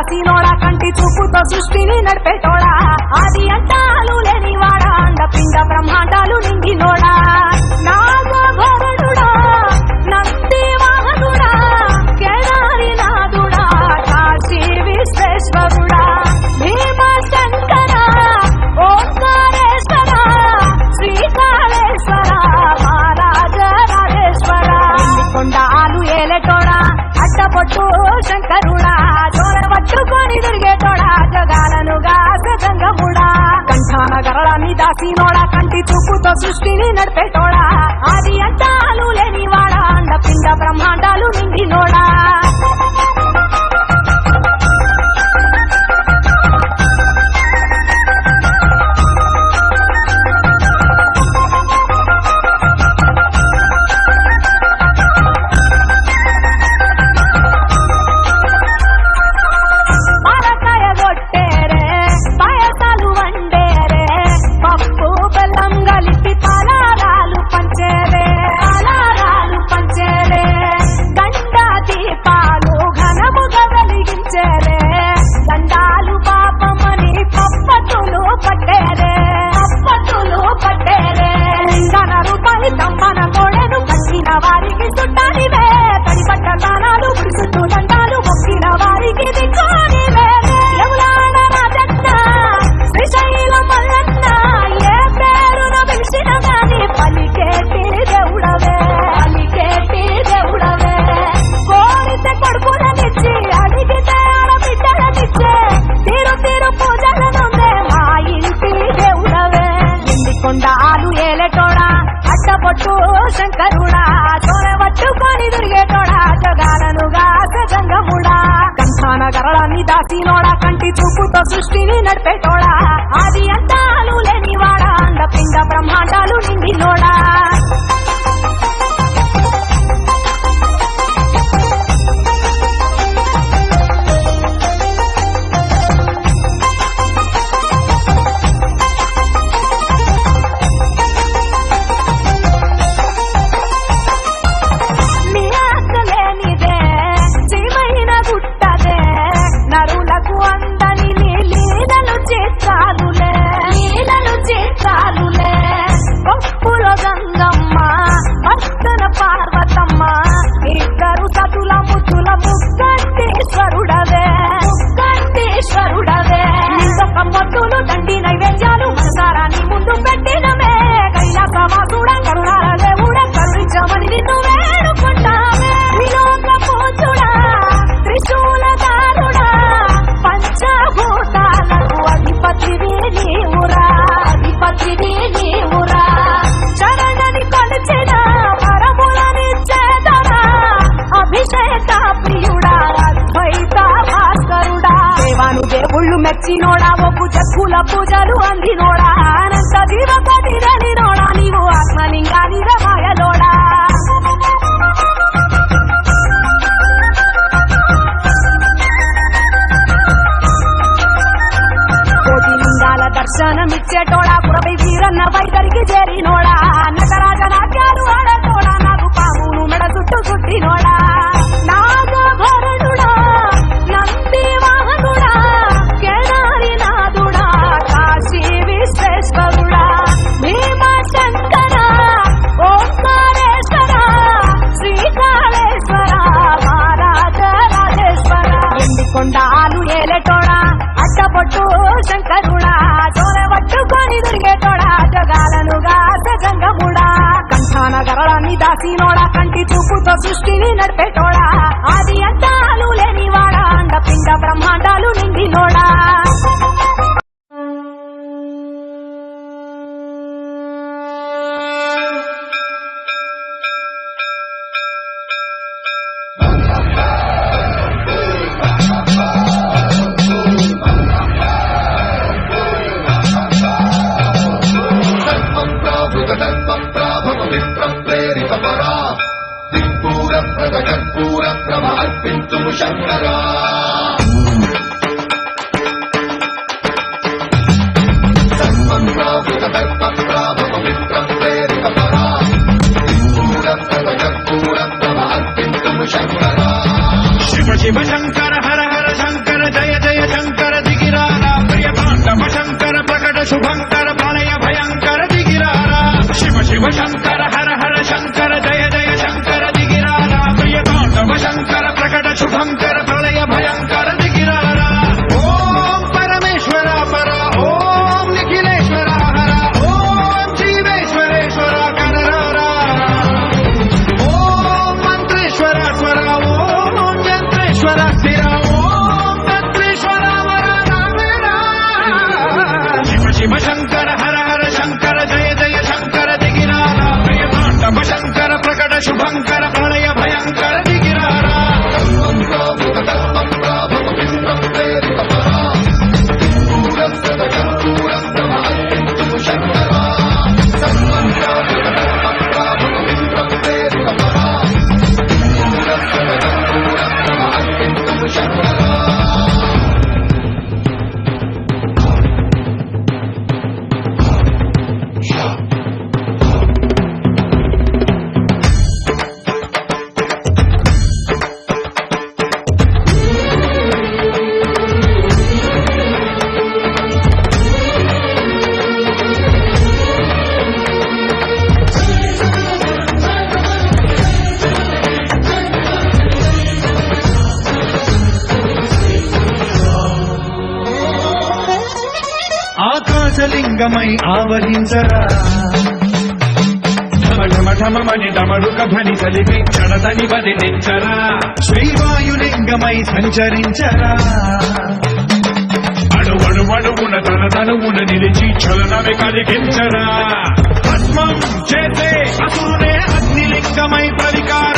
గరళాన్ని దాసినోడా కంటి చూపుతో సృష్టిని నడిపేటోడా? ఆది అంటాలు లేనివాడా? అండ పిండ బ్రహ్మాండాలు నిండినోడా? నాగభరణుడా నంది వాహనుడా కేదారి నాదుడా కాశీ విశ్వేశ్వరుడా భీమ శంకర ఓంకారేశ్వర శ్రీకాళేశ్వర మహారాజ రాజేశ్వర కొండాలు ఏలేటోడా? అడ్డపొట్టు శంకరుడా గరళాన్ని కంటి చూపుతో సృష్టిని నడిపేటోడా? ఆది అంటాలు లేనివాడా అండ పిండ బ్రహ్మాండాలు శంకరుడా చోర పట్టుకొని దొరికేటోడా జగాలను గంగముడా కంఠాన గరళాన్ని దాసినోడా కంటి చూపుతో సృష్టిని నడిపేటోడా ఆది అంతాలు లేనివాడా అండ పిండ బ్రహ్మాండాలు నిండినోడా. దేవుళ్ళు మెచ్చినోడా ఒప్పు జక్కుల పూజలు అందినోడా? అనంత జీవపతి గరళాన్ని దాసినోడా కంటి చూపుతో సృష్టిని నడిపేటోడా? ఆది అంతాలు లేనివాడా అండ పిండ బ్రహ్మాండాలు నిండినోడా? ప్రద కర్పూర ప్రమర్పించు శంకరా సర్వం ప్రావృత దర్ప ప్రావ పవిత్రం ప్రేరిత పరా కర్పూర ప్రద కర్పూర ప్రమర్పించు శంకరా శివ శివ శంకర Santa పాశలింగమై ఆవహించరా. శ్రీవాయులింగమై సంచరించరా. అడువడువడువున తన తనువున నిలిచి చలనమే కలిగించరా. చేతే అగ్నిలింగమై పరికా